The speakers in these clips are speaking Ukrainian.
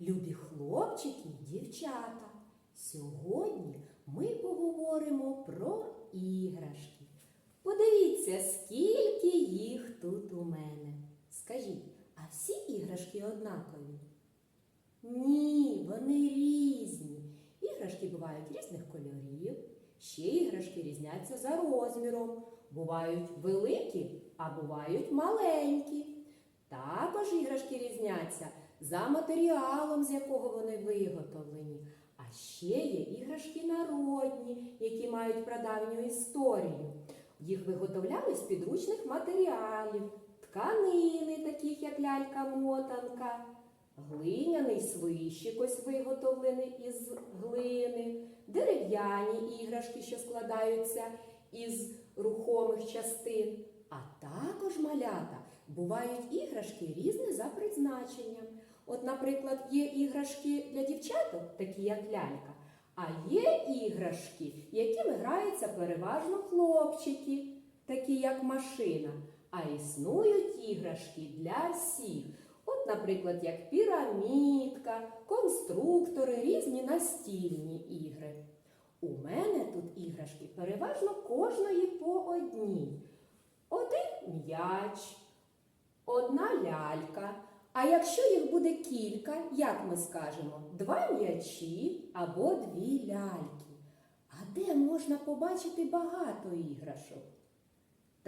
Любі хлопчики і дівчата. Сьогодні ми поговоримо про іграшки. Подивіться, скільки їх тут у мене. Скажіть, а всі іграшки однакові? Ні, вони різні. Іграшки бувають різних кольорів, ще іграшки різняться за розміром. Бувають великі, а бувають маленькі. Також іграшки різняться за матеріалом, з якого вони виготовлені. А ще є іграшки народні, які мають прадавню історію. Їх виготовляли з підручних матеріалів, тканини, таких як лялька-мотанка, глиняний свищик ось виготовлений із глини, дерев'яні іграшки, що складаються із рухомих частин, а також малята. Бувають іграшки різні за призначенням. От, наприклад, є іграшки для дівчаток, такі як лялька, а є іграшки, якими граються переважно хлопчики, такі як машина. А існують іграшки для всіх. Наприклад, як пірамідка, конструктори, різні настільні ігри. У мене тут іграшки переважно кожної по одній. Один м'яч, одна лялька. А якщо їх буде кілька, як ми скажемо, два м'ячі або дві ляльки. А де можна побачити багато іграшок?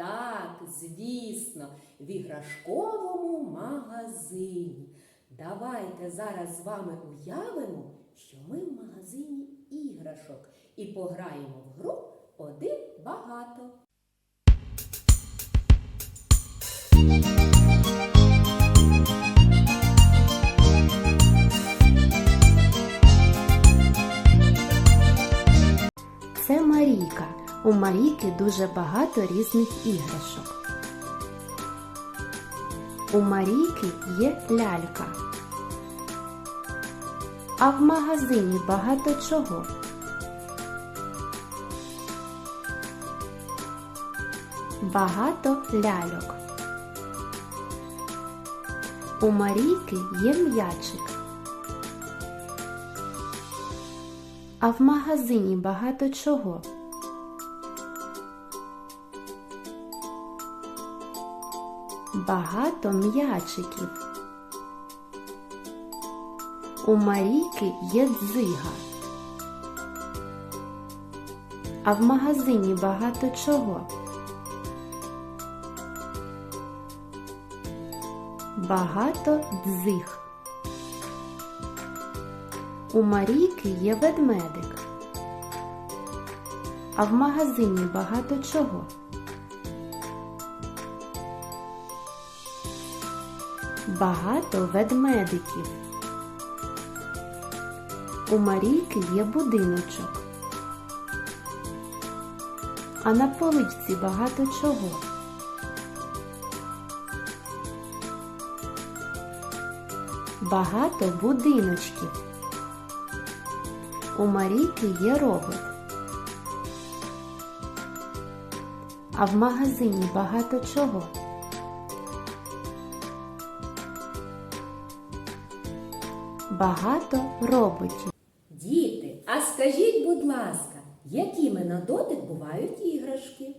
Так, звісно, в іграшковому магазині. Давайте зараз з вами уявимо, що ми в магазині іграшок і пограємо в гру один багато. У Марійки дуже багато різних іграшок. У Марійки є лялька. А в магазині багато чого. Багато ляльок. У Марійки є м'ячик. А в магазині багато чого. Багато м'ячиків. У Марійки є дзига. А в магазині багато чого. Багато дзиг. У Марійки є ведмедик. А в магазині багато чого. Багато ведмедиків. У Марійки є будиночок. А на поличці багато чого. Багато будиночків. У Марійки є робот. А в магазині багато чого. Багато роботів. Діти, а скажіть, будь ласка, якими на дотик бувають іграшки?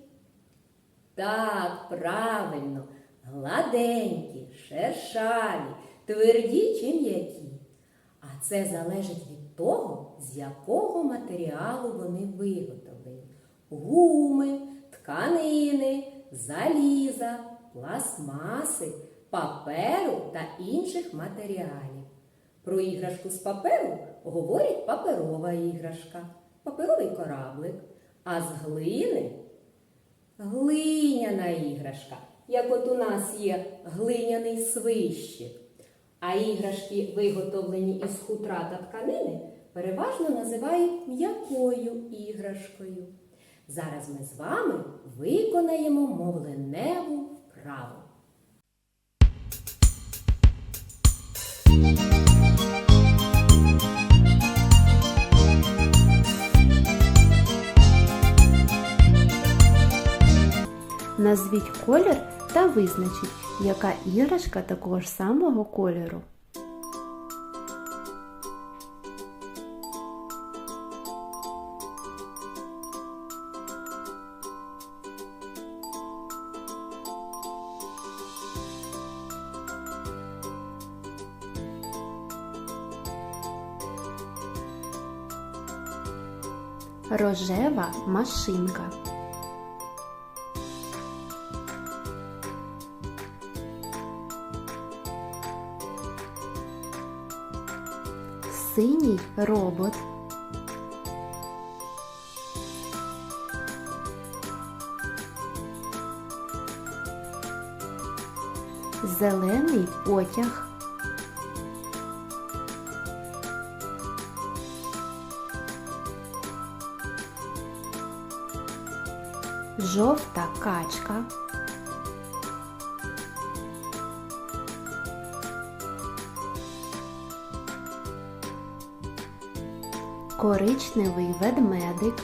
Так, правильно, гладенькі, шершаві, тверді чи м'які. А це залежить від того, з якого матеріалу вони виготовлені. Гуми, тканини, заліза, пластмаси, паперу та інших матеріалів. Про іграшку з паперу говорять паперова іграшка, паперовий кораблик, а з глини глиняна іграшка, як от у нас є глиняний свищик. А іграшки, виготовлені із хутра та тканини, переважно називають м'якою іграшкою. Зараз ми з вами виконаємо мовленеву вправу. Назвіть колір та визначіть, яка іграшка такого ж самого кольору. Рожева машинка. Синій робот. Зелений потяг. Жовта качка. Коричневий ведмедик.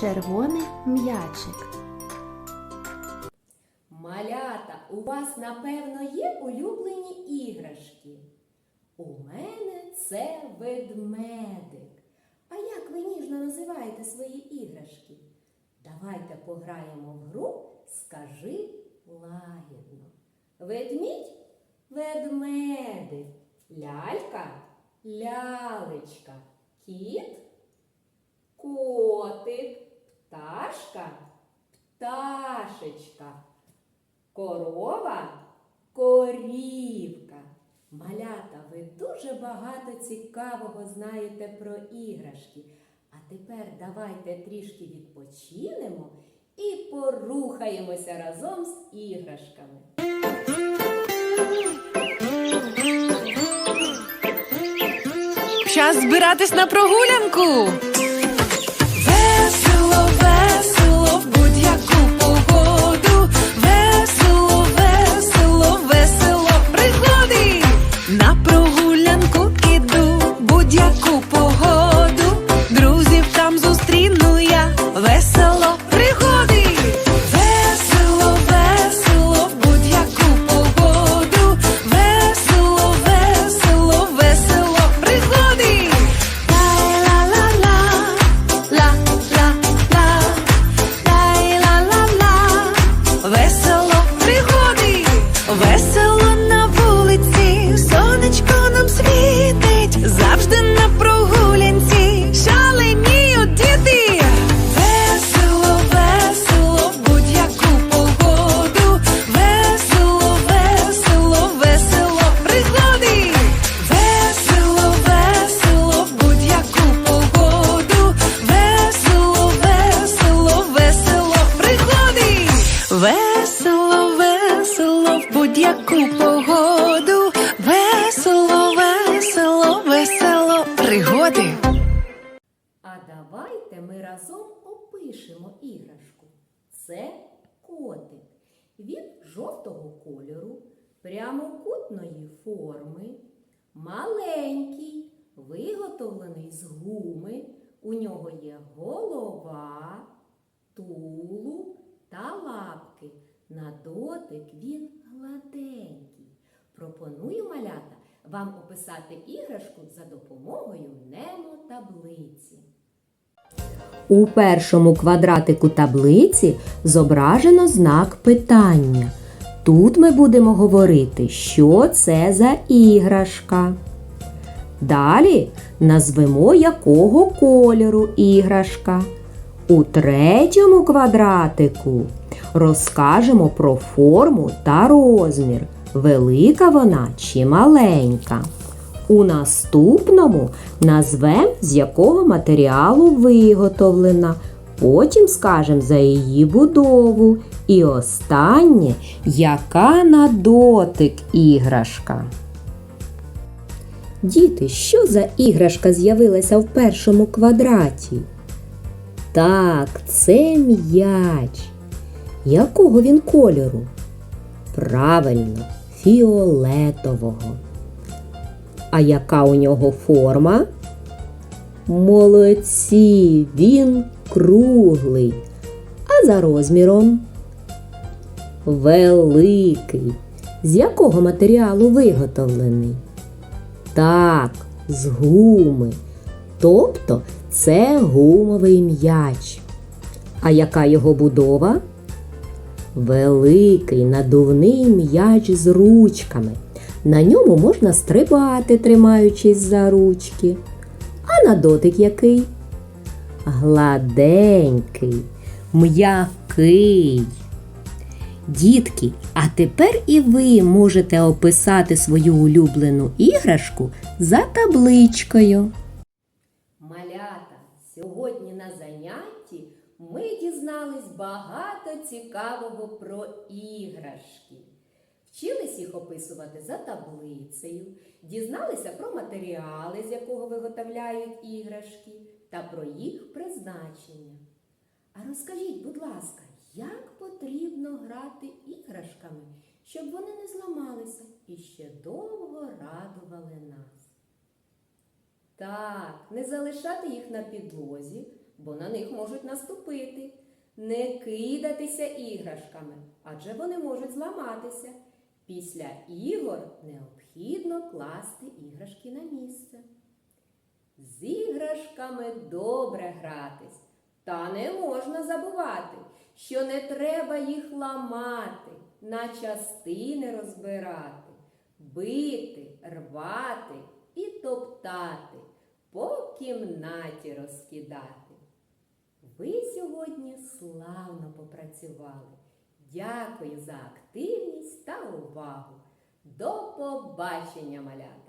Червоний м'ячик. Малята, у вас, напевно, є улюблені іграшки? У мене це ведмедик. А як ви ніжно називаєте свої іграшки? Давайте пограємо в гру Скажи лагідно. Ведмідь ведмедик, лялька лялечка, кіт котик, пташка пташечка. Корова корівка. Малята, ви дуже багато цікавого знаєте про іграшки. Тепер давайте трішки відпочинемо і порухаємося разом з іграшками. Час збиратись на прогулянку. Це котик. Він жовтого кольору, прямокутної форми, маленький, виготовлений з гуми. У нього є голова, тулуб та лапки. На дотик він гладенький. Пропоную малята вам описати іграшку за допомогою немотаблиці. У першому квадратику таблиці зображено знак питання. Тут ми будемо говорити, що це за іграшка. Далі назвемо якого кольору іграшка. У третьому квадратику розкажемо про форму та розмір, велика вона чи маленька. У наступному назвемо, з якого матеріалу виготовлена, потім скажемо за її будову. І останнє, яка на дотик іграшка. Діти, що за іграшка з'явилася в першому квадраті? Так, це м'яч. Якого він кольору? Правильно, фіолетового. А яка у нього форма? Молодці, він круглий. А за розміром? Великий. З якого матеріалу виготовлений? Так, з гуми. Тобто це гумовий м'яч. А яка його будова? Великий надувний м'яч з ручками. На ньому можна стрибати, тримаючись за ручки. А на дотик який? Гладенький, м'який. Дітки, а тепер і ви можете описати свою улюблену іграшку за табличкою. Малята, сьогодні на занятті ми дізнались багато цікавого про іграшки. Вчились їх описувати за таблицею, дізналися про матеріали, з якого виготовляють іграшки, та про їх призначення. А розкажіть, будь ласка, як потрібно грати іграшками, щоб вони не зламалися і ще довго радували нас? Так, не залишати їх на підлозі, бо на них можуть наступити. Не кидатися іграшками, адже вони можуть зламатися. Після ігор необхідно класти іграшки на місце. З іграшками добре гратись, та не можна забувати, що не треба їх ламати, на частини розбирати, бити, рвати і топтати, по кімнаті розкидати. Ви сьогодні славно попрацювали. Дякую за активність та увагу. До побачення, малята!